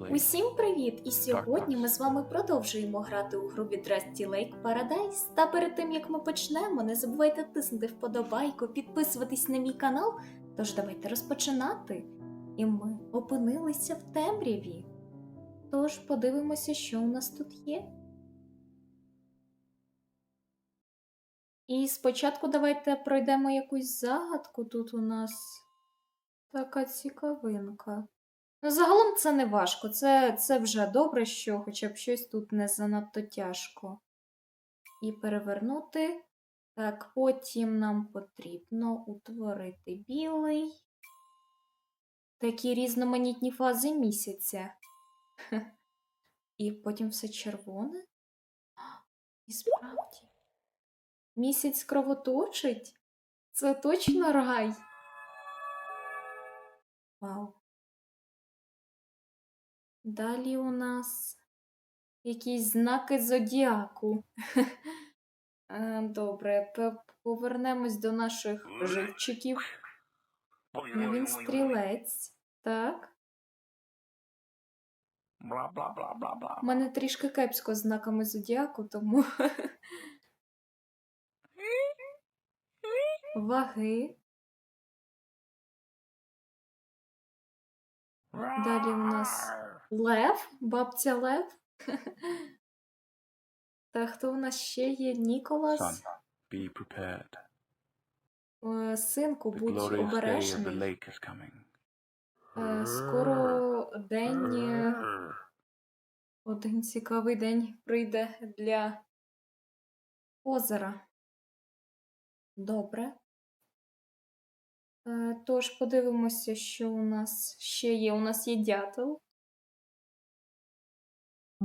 Усім привіт! І сьогодні ми з вами продовжуємо грати у гру від Rusty Lake Paradise. Та перед тим як ми почнемо, не забувайте тиснути вподобайку, підписуватись на мій канал. Тож давайте розпочинати. І ми опинилися в темряві. Тож подивимося, що у нас тут є. І спочатку давайте пройдемо якусь загадку. Тут у нас така цікавинка. Ну, загалом це не важко. Це, це вже добре, що хоча б щось тут не занадто тяжко. І перевернути. Так, потім нам потрібно утворити білий. Такі різноманітні фази місяця. І потім все червоне. І справді. Місяць кровоточить? Це точно рай. Вау. Далі у нас якісь знаки зодіаку. Е, Добре, повернемось до наших живчиків. Він стрілець. Так. Бла бла бла бла бла. У мене трішки кепсько з знаками зодіаку, тому. Ваги. Далі у нас Лев, бабця Лев. Та хто у нас ще є? Ніколас. Son, be prepared. Е, Синку, The будь glorious day of the обережний. lake is coming. Е, Скоро день. е, Один цікавий день прийде для озера. Добре. Е, Тож подивимося, що у нас ще є. У нас є дятел.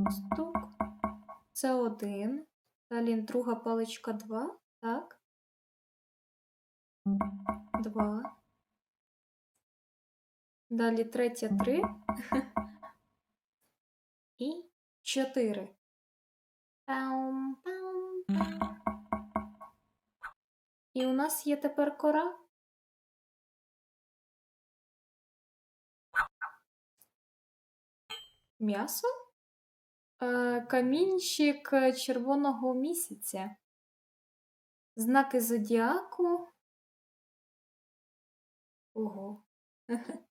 Стук. Це один. Далі друга паличка два. Так. Два. Далі третя три. І чотири. І у нас є тепер кора. М'ясо? Е, камінчик е, червоного місяця. Знаки зодіаку. Ого.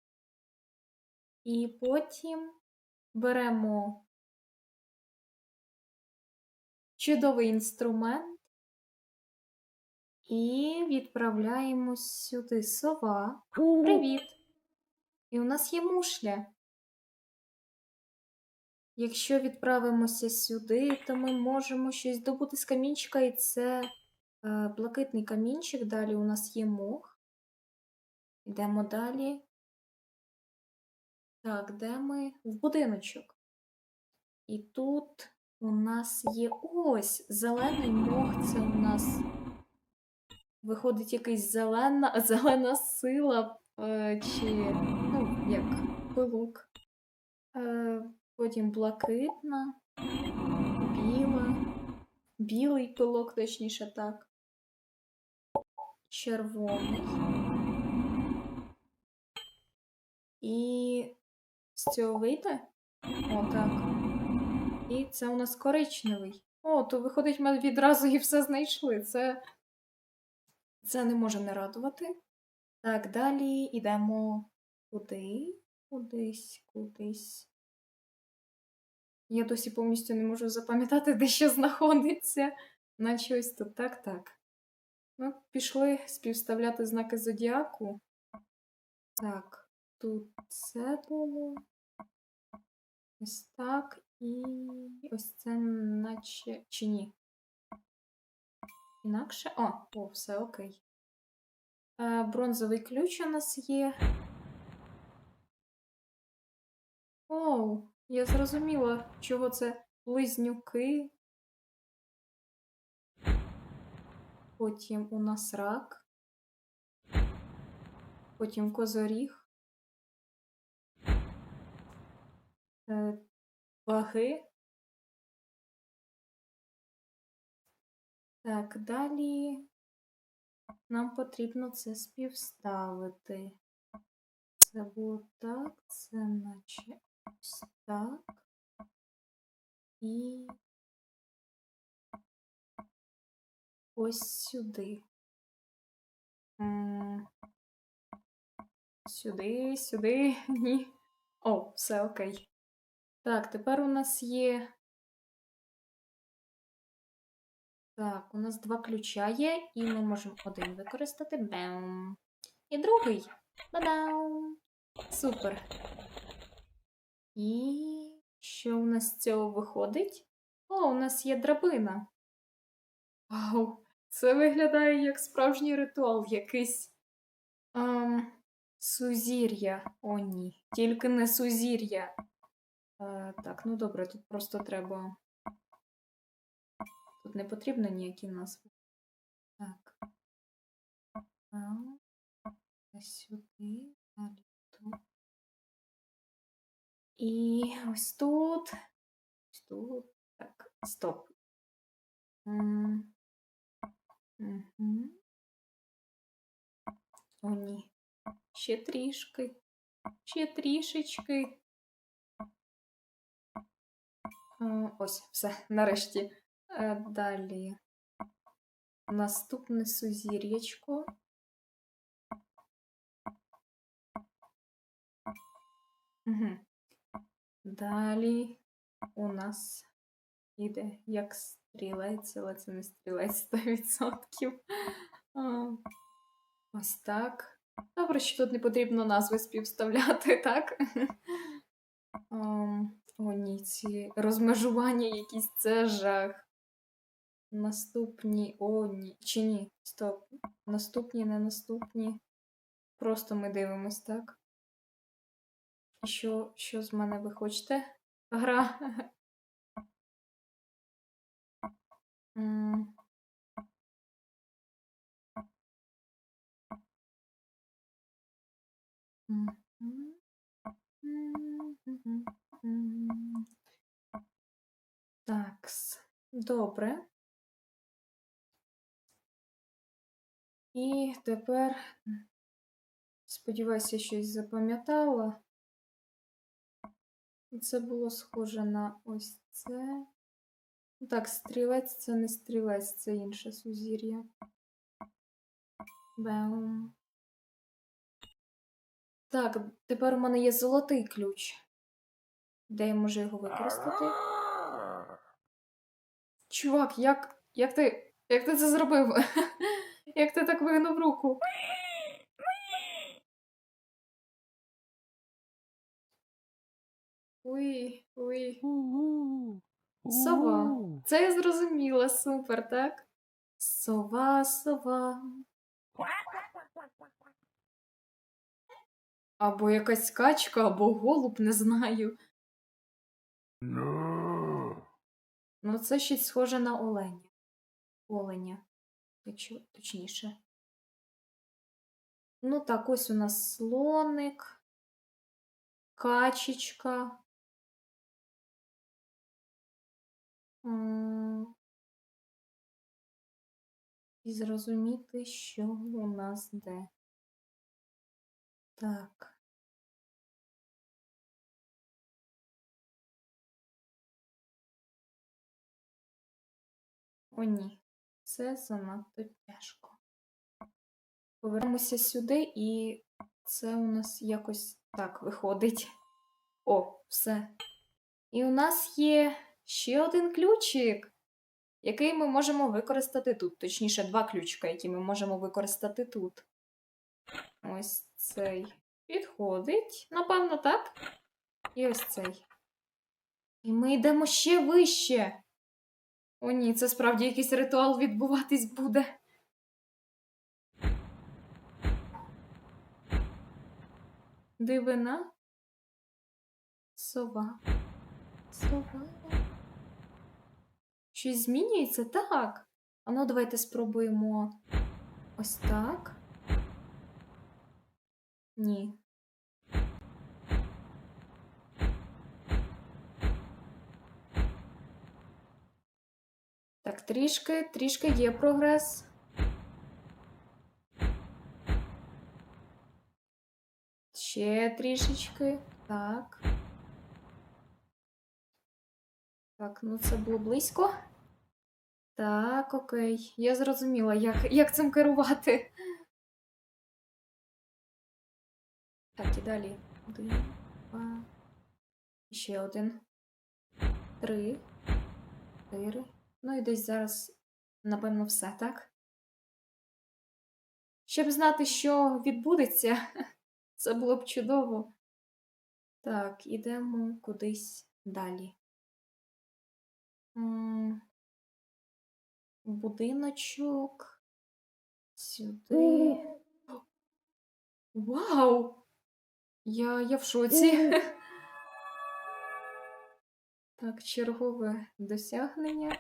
І потім беремо чудовий інструмент і відправляємо сюди сова. Привіт! І у нас є мушля. Якщо відправимося сюди, то ми можемо щось добути з камінчика, і це е, блакитний камінчик. Далі у нас є мох. Йдемо далі. Так, де ми? В будиночок. І тут у нас є ось зелений мох. Це у нас виходить якийсь зелена, зелена сила, е, чи ну, як пилок. Е, потім блакитна, біла, білий пилок, точніше так. Червоний. І з цього вийде? О, так. І це у нас коричневий. О, то виходить, ми відразу і все знайшли. Це, це не може не радувати. Так, далі йдемо куди? Кудись, кудись. Я досі повністю не можу запам'ятати, де що знаходиться. Наче ось тут. Так, так. Ну, пішли співставляти знаки зодіаку. Так, тут це було. Ось так. І ось це наче. Чи ні? Інакше. О, о, все окей. Е, бронзовий ключ у нас є. Оу, я зрозуміла, чого це близнюки. Потім у нас рак. Потім козоріг. Е, ваги. Так, далі нам потрібно це співставити. Це було так, це наче ось Так. І ось сюди. Сюди, сюди, ні. О, все окей. Так, тепер у нас є. Так, у нас два ключа є, і ми можемо один використати. Бем. І другий. Ба-дам! Супер. І що у нас з цього виходить? О, у нас є драбина. Вау, це виглядає як справжній ритуал, якийсь ем, сузір'я. О, ні, тільки не сузір'я. Е, так, ну добре, тут просто треба. Тут не потрібно ніякі назви. Так. Сюди. І ось тут. Ось тут. Так, стоп. М, мгм. О, ні. Ще трішки. Ще трішечки. Е, Ось, все, нарешті. Е, Далі. Наступне сузір'ячко. Угу. Далі у нас іде як стрілець, але це не стрілець 100%. Ось так. Добре, що тут не потрібно назви співставляти, так? О, ні, ці розмежування якісь це жах. Наступні, о, ні. Чи ні? Стоп. Наступні, не наступні. Просто ми дивимось, так? Що, що з мене ви хочете? Гра. Такс. Добре. І тепер, сподіваюся, щось запам'ятала. Це було схоже на ось це. Ну Так, стрілець це не стрілець, це інше сузір'я. Бем. Так, тепер у мене є золотий ключ. Де я можу його використати? Чувак, як, як ти. Як ти це зробив? Як ти так вигнув руку? Уй, уй. Сова. Це я зрозуміла, супер, так? Сова, сова. Або якась качка, або голуб, не знаю. No. Ну, це щось схоже на оленя. Оленя, якщо точніше. Ну так, ось у нас слоник, качечка. І зрозуміти, що у нас де. Так. О, ні, це занадто тяжко. Повернемося сюди, і це у нас якось так виходить. О, все. І у нас є ще один ключик, який ми можемо використати тут. Точніше, два ключика, які ми можемо використати тут. Ось цей підходить, напевно, так? І ось цей. І ми йдемо ще вище. О, ні, це справді якийсь ритуал відбуватись буде. Дивина. Сова. Сова. Щось змінюється? Так. А ну, давайте спробуємо ось так. Ні. Так, трішки, трішки є прогрес. Ще трішечки. Так. Так, ну це було близько. Так, окей. Я зрозуміла, як, як цим керувати. Так, і далі. Один, два. Ще один. Три. Чотири. Ну і десь зараз, напевно, все, так? Щоб знати, що відбудеться, це було б чудово. Так, ідемо кудись далі. Будиночок. Сюди. Вау! Я, я в шоці. Так, чергове досягнення.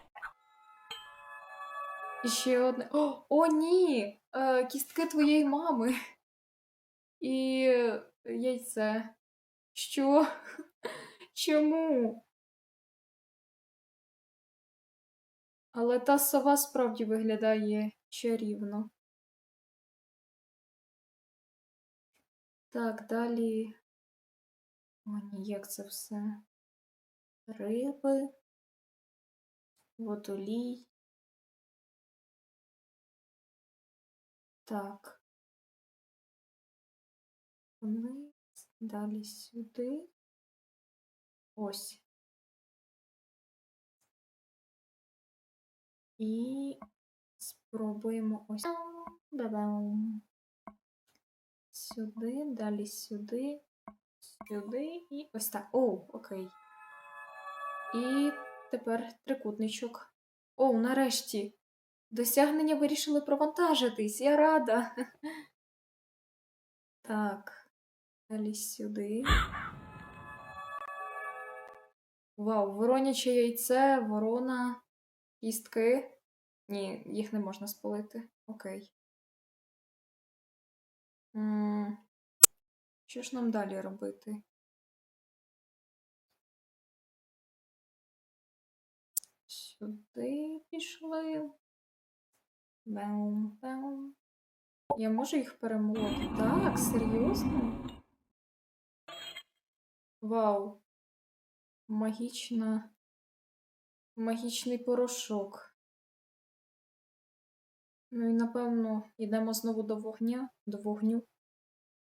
І ще одне. О, о ні! Е, кістки твоєї мами. І яйце. Що? Чому? Але та сова справді виглядає чарівно. Так, далі. О, ні, як це все? Риби, водолій. Так. Вниз, далі сюди. Ось. І спробуємо ось. Ба-бам. Сюди, далі сюди, сюди і ось так. О, окей. І тепер трикутничок. О, нарешті. Досягнення вирішили провантажитись. Я рада. Так. Далі сюди. Вау, вороняче яйце, ворона, кістки. Ні, їх не можна спалити. Окей. Що ж нам далі робити? Сюди пішли. Бем, бем. Я можу їх перемолоти? Так, серйозно? Вау. Магічна. Магічний порошок. Ну і напевно йдемо знову до вогня, до вогню.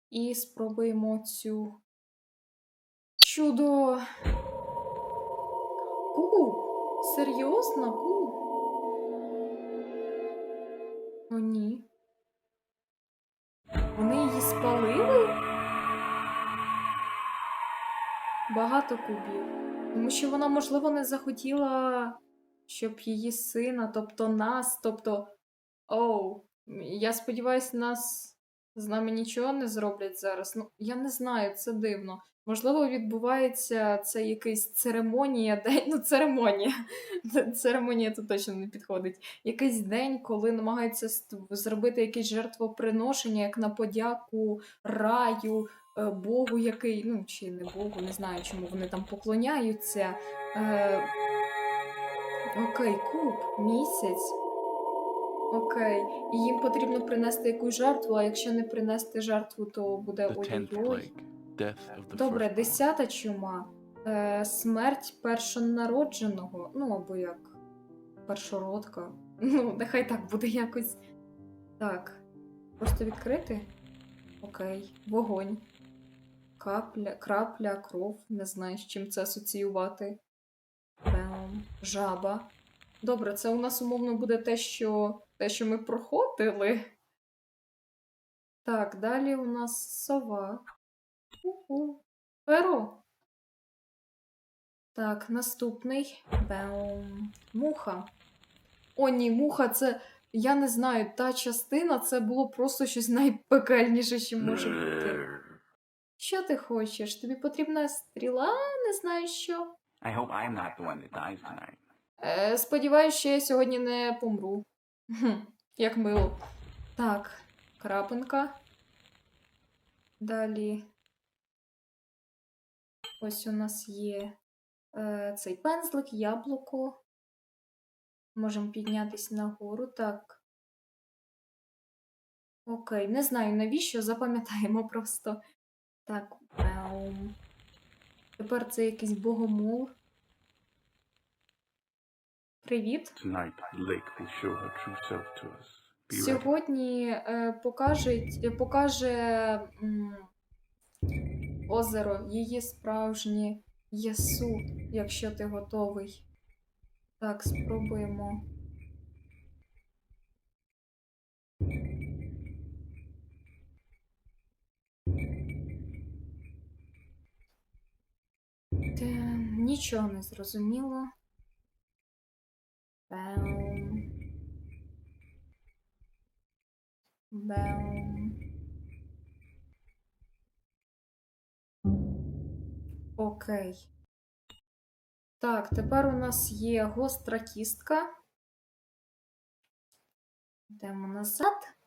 І спробуємо цю чудо. Куб! Серйозно, куб? О, ні. Вони її спалили? Багато кубів. Тому що вона, можливо, не захотіла, щоб її сина, тобто нас, тобто. Оу, я сподіваюся, нас з нами нічого не зроблять зараз. Ну, я не знаю, це дивно. Можливо, відбувається це якась церемонія, день, ну, церемонія. Церемонія тут точно не підходить. Якийсь день, коли намагаються зробити якесь жертвоприношення, як на подяку раю, Богу, який, ну, чи не Богу, не знаю, чому вони там поклоняються. Е... Окей, куб, місяць. Окей. І їм потрібно принести якусь жертву, а якщо не принести жертву, то буде ой-ой-ой. the Добре, десята чума. Е, смерть першонародженого. Ну, або як першородка. Ну, нехай так буде якось. Так. Просто відкрити? Окей. Вогонь. Капля, крапля, кров. Не знаю, з чим це асоціювати. Бем. Жаба. Добре, це у нас умовно буде те, що, те, що ми проходили. Так, далі у нас сова. Уху. Перо. Так, наступний. Бем. Муха. О, ні, муха це. Я не знаю, та частина це було просто щось найпекельніше, що може бути. Що ти хочеш? Тобі потрібна стріла, не знаю що. I hope I'm not the one that dies tonight. Е, сподіваюсь, що я сьогодні не помру. Хм, Як мило. Так, крапинка. Далі. Ось у нас є е, цей пензлик, яблуко. Можемо піднятися нагору. Так. Окей, не знаю навіщо, запам'ятаємо просто. Так. Ем. Тепер це якийсь богомол. Привіт. Сьогодні е, покажуть, е, покаже м, озеро її справжнє єсу, якщо ти готовий. Так, спробуємо. Та, нічого не зрозуміло. Бем. Бем. Окей. Так, тепер у нас є гостра кістка. Йдемо назад.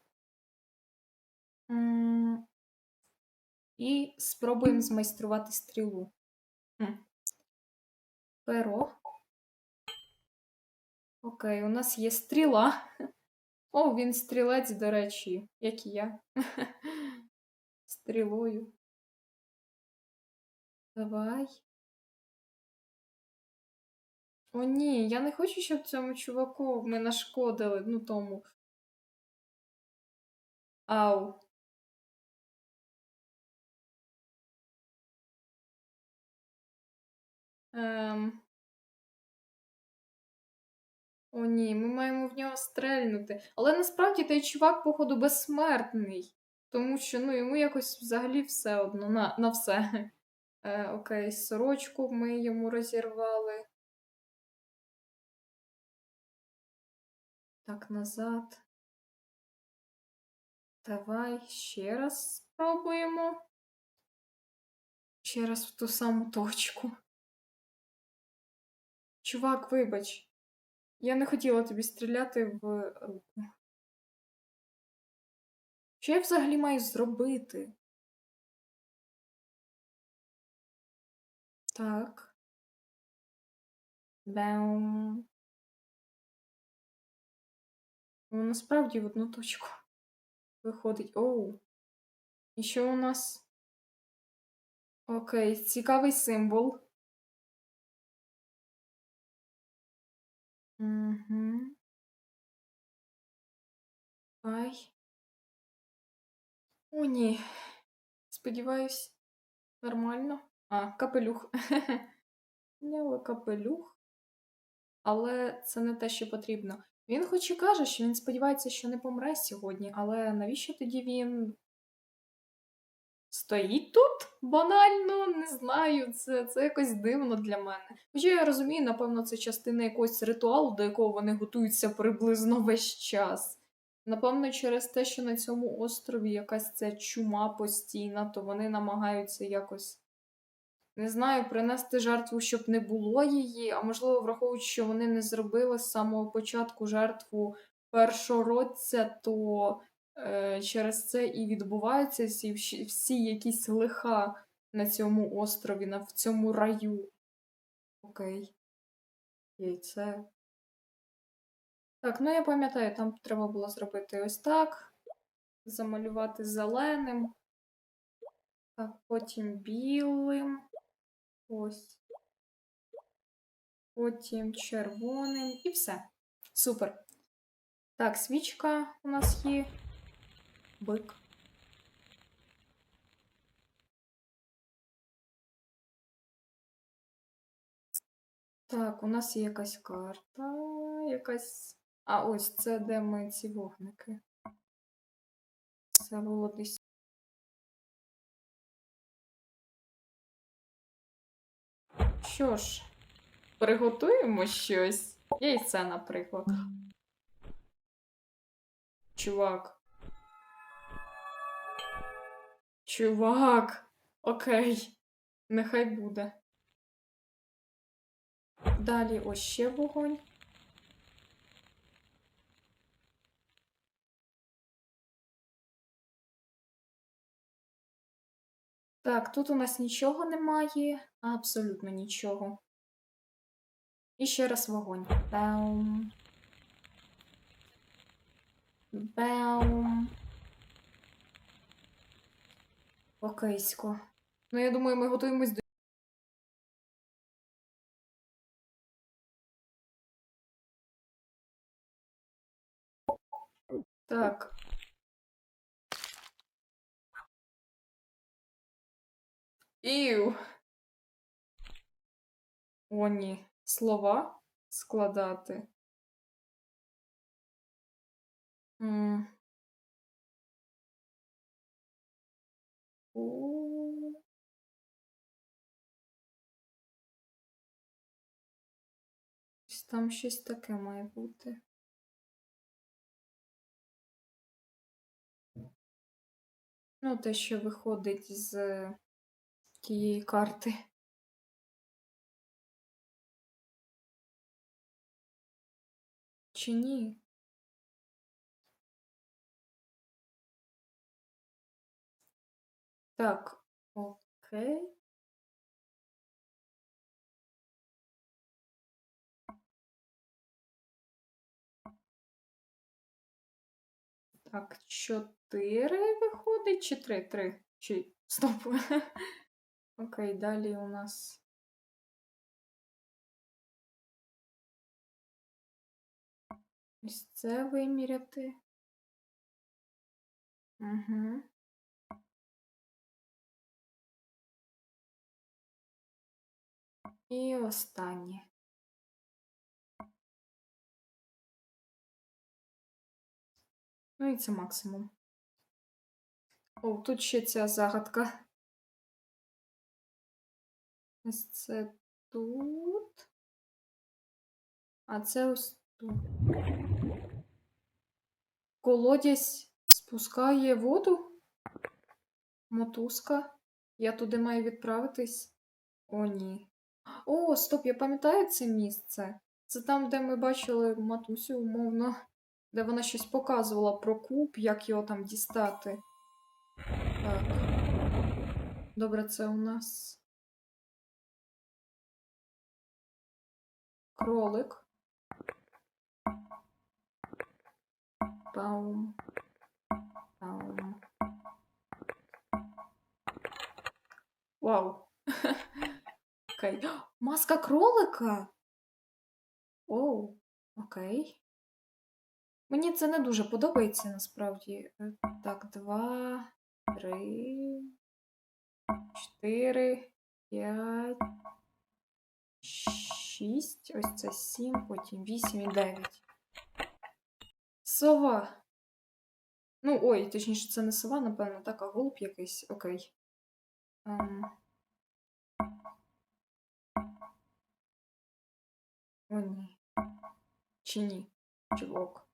І спробуємо змайструвати стрілу. Перо. Окей, у нас є стріла. О, він стрілець, до речі, як і я. Стрілою. Давай. О, ні, я не хочу, щоб цьому чуваку ми нашкодили, ну тому. Ау. Ем. О, ні, ми маємо в нього стрельнути. Але насправді той чувак, походу, безсмертний. Тому що ну, йому якось взагалі все одно на, на все. Е, окей, сорочку ми йому розірвали. Так, назад. Давай ще раз спробуємо. Ще раз в ту саму точку. Чувак, вибач. Я не хотіла тобі стріляти в руку. Що я взагалі маю зробити? Так. Бем. Ну, насправді в одну точку виходить. Оу. І що у нас? Окей, цікавий символ. Угу. Ай. О, ні. Сподіваюсь, нормально. А, капелюх. Зняла капелюх. Але це не те, що потрібно. Він хоч і каже, що він сподівається, що не помре сьогодні, але навіщо тоді він стоїть тут? Банально, не знаю. Це, це якось дивно для мене. Хоча я розумію, напевно, це частина якогось ритуалу, до якого вони готуються приблизно весь час. Напевно, через те, що на цьому острові якась ця чума постійна, то вони намагаються якось, не знаю, принести жертву, щоб не було її, а можливо, враховуючи, що вони не зробили з самого початку жертву першородця, то через це і відбуваються всі- всі якісь лиха на цьому острові, на, в цьому раю. Окей. Яйце. Так, ну я пам'ятаю, там треба було зробити ось так. Замалювати зеленим. Так, потім білим. Ось. Потім червоним. І все. Супер. Так, свічка у нас є. Бик. Так, у нас є якась карта, якась. А, ось це де ми ці вогники. Це було десь. Що ж, приготуємо щось. Яйце, наприклад. Чувак. Чувак. Окей. Нехай буде. Далі ось ще вогонь. Так, тут у нас нічого немає, абсолютно нічого. І ще раз вогонь. Баум. Баум. Бакисько. Ну, я думаю, ми готуємось до. Так. Іу. О, ні. Слова складати. Там щось таке має бути. Ну, те, що виходить з тієї карти. Чи ні? Так, окей. Так, чотири виходить, чи три? Три. Чи стоп. Окей, далі у нас. Ось це виміряти. Угу. І останнє. Ну і це максимум. О, тут ще ця загадка. Ось це тут. А це ось тут. Колодязь спускає воду. Мотузка. Я туди маю відправитись. О, ні. О, стоп, я пам'ятаю це місце. Це там, де ми бачили матусю, умовно, де вона щось показувала про куб, як його там дістати. Так. Добре, це у нас. Кролик. Паум. Паум. Вау. Окей. Маска кролика. Оу, окей. Мені це не дуже подобається насправді. Е, Так, два, три, чотири, п'ять, шість. Ось це сім, потім вісім і дев'ять. Сова. Ну, ой, точніше, це не сова, напевно, так, а голуб якийсь. Окей. Ем. О, ні. Чи ні? Чувак.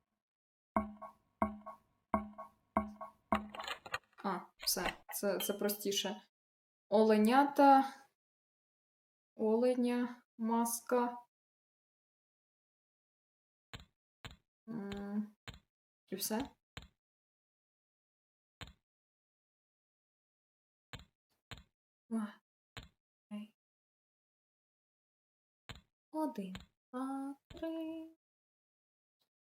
А, все, це, це простіше. Оленята. Оленя, маска. І все? Один, два, три.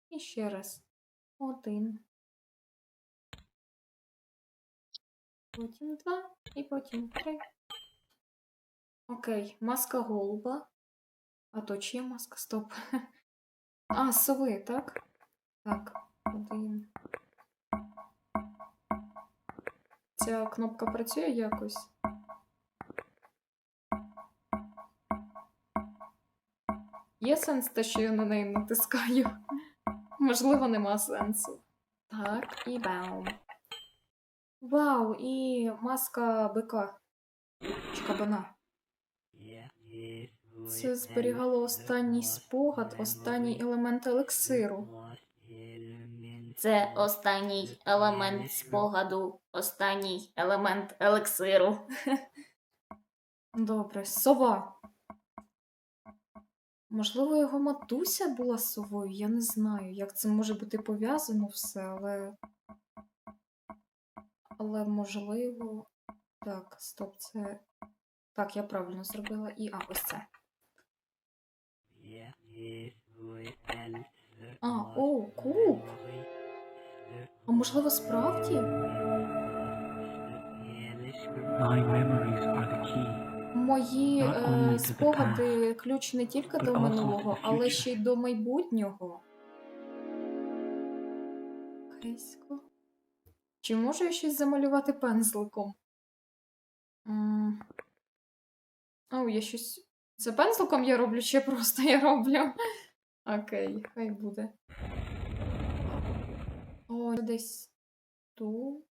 І ще раз. Один. Потім два і потім три. Окей, маска голуба. А то чия маска? Стоп. А, сови, так? Так, один. Ця кнопка працює якось? Є сенс те, що я на неї натискаю? Можливо, нема сенсу. Так, і баум. Вау, і маска бика. Чи кабана. Це зберігало останній спогад, останній елемент елексиру. Це останній елемент спогаду, останній елемент елексиру. Добре, сова. Можливо, його матуся була совою, я не знаю, як це може бути пов'язано все, але. Але можливо. Так, стоп, це. Так, я правильно зробила. І. А, ось це. А, о, куб. А можливо, справді? My memories are the key. Мої е, спогади ключ не тільки до минулого, але ще й до майбутнього. Окейсько. Чи можу я щось замалювати пензликом? М. О, я щось. Це пензликом я роблю, чи просто я роблю? Окей, хай буде. О, десь тут.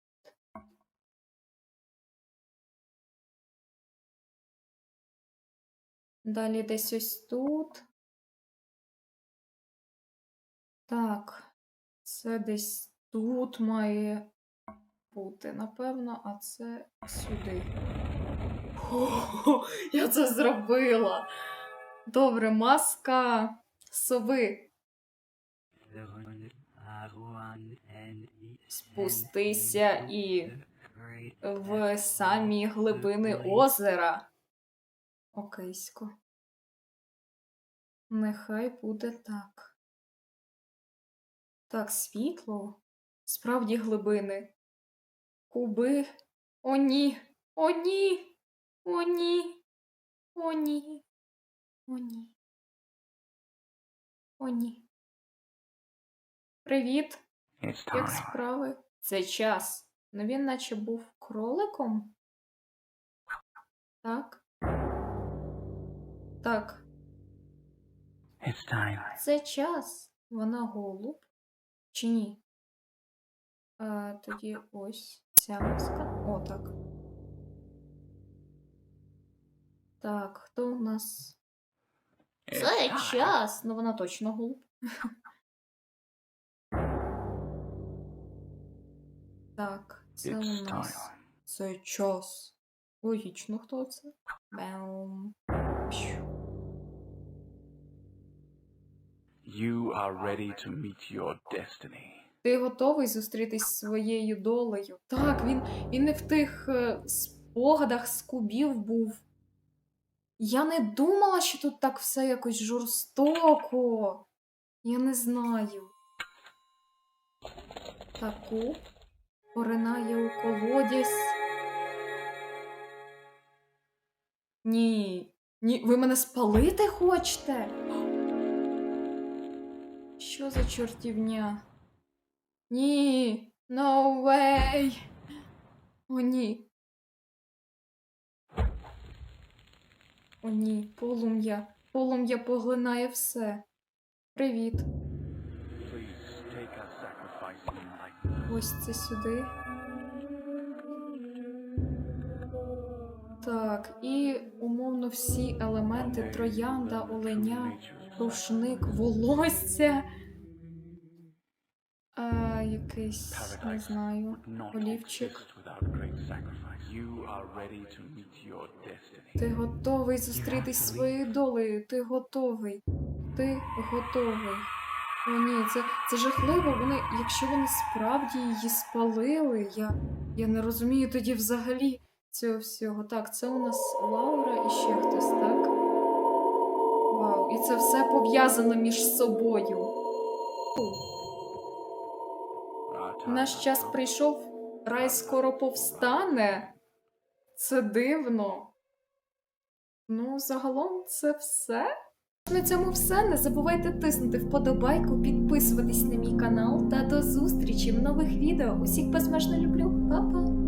Далі десь ось тут. Так, це десь тут має бути, напевно, а це сюди. О, я це зробила. Добре, маска сови. Спустися і в самі глибини озера. Окейсько. Нехай буде так. Так, світло. Справді глибини. Куби. О, ні. О, ні. О, ні. О, ні. О, ні. О, ні. Привіт. Як справи? Це час. Ну він наче був кроликом. Так. Так, It's time. це час. Вона голуб. Чи ні? А, тоді ось ця маска. О, так. Так, хто у нас? Це час. Ну, вона точно голуб. Так, це у нас. Це час. Логічно, хто це? Бем. Пшу. You are ready to meet your destiny. Ти готовий зустрітись зі своєю долею? Так, він, він не в тих е, спогадах з кубів був. Я не думала, що тут так все якось жорстоко. Я не знаю. Таку поринає у колодязь. Ні. Ні, ви мене спалити хочете? Що за чортівня? Ні, no way. О, ні. О, ні, полум'я. Полум'я поглинає все. Привіт. Ось це сюди. Так, і умовно всі елементи троянда, оленя, рушник, волосся. А, якийсь, не знаю. Олівчик. Ти готовий зустрітись своєю долею. Ти готовий. Ти готовий. О, ні, це, це жахливо. Вони, якщо вони справді її спалили, я, я не розумію тоді взагалі цього всього. Так, це у нас Лаура і ще хтось, так? Вау, і це все пов'язано між собою. Наш час прийшов, рай скоро повстане. Це дивно. Ну, загалом це все. На цьому все. Не забувайте тиснути вподобайку, підписуватись на мій канал та до зустрічі в нових відео. Усіх безмежно люблю. Па-па!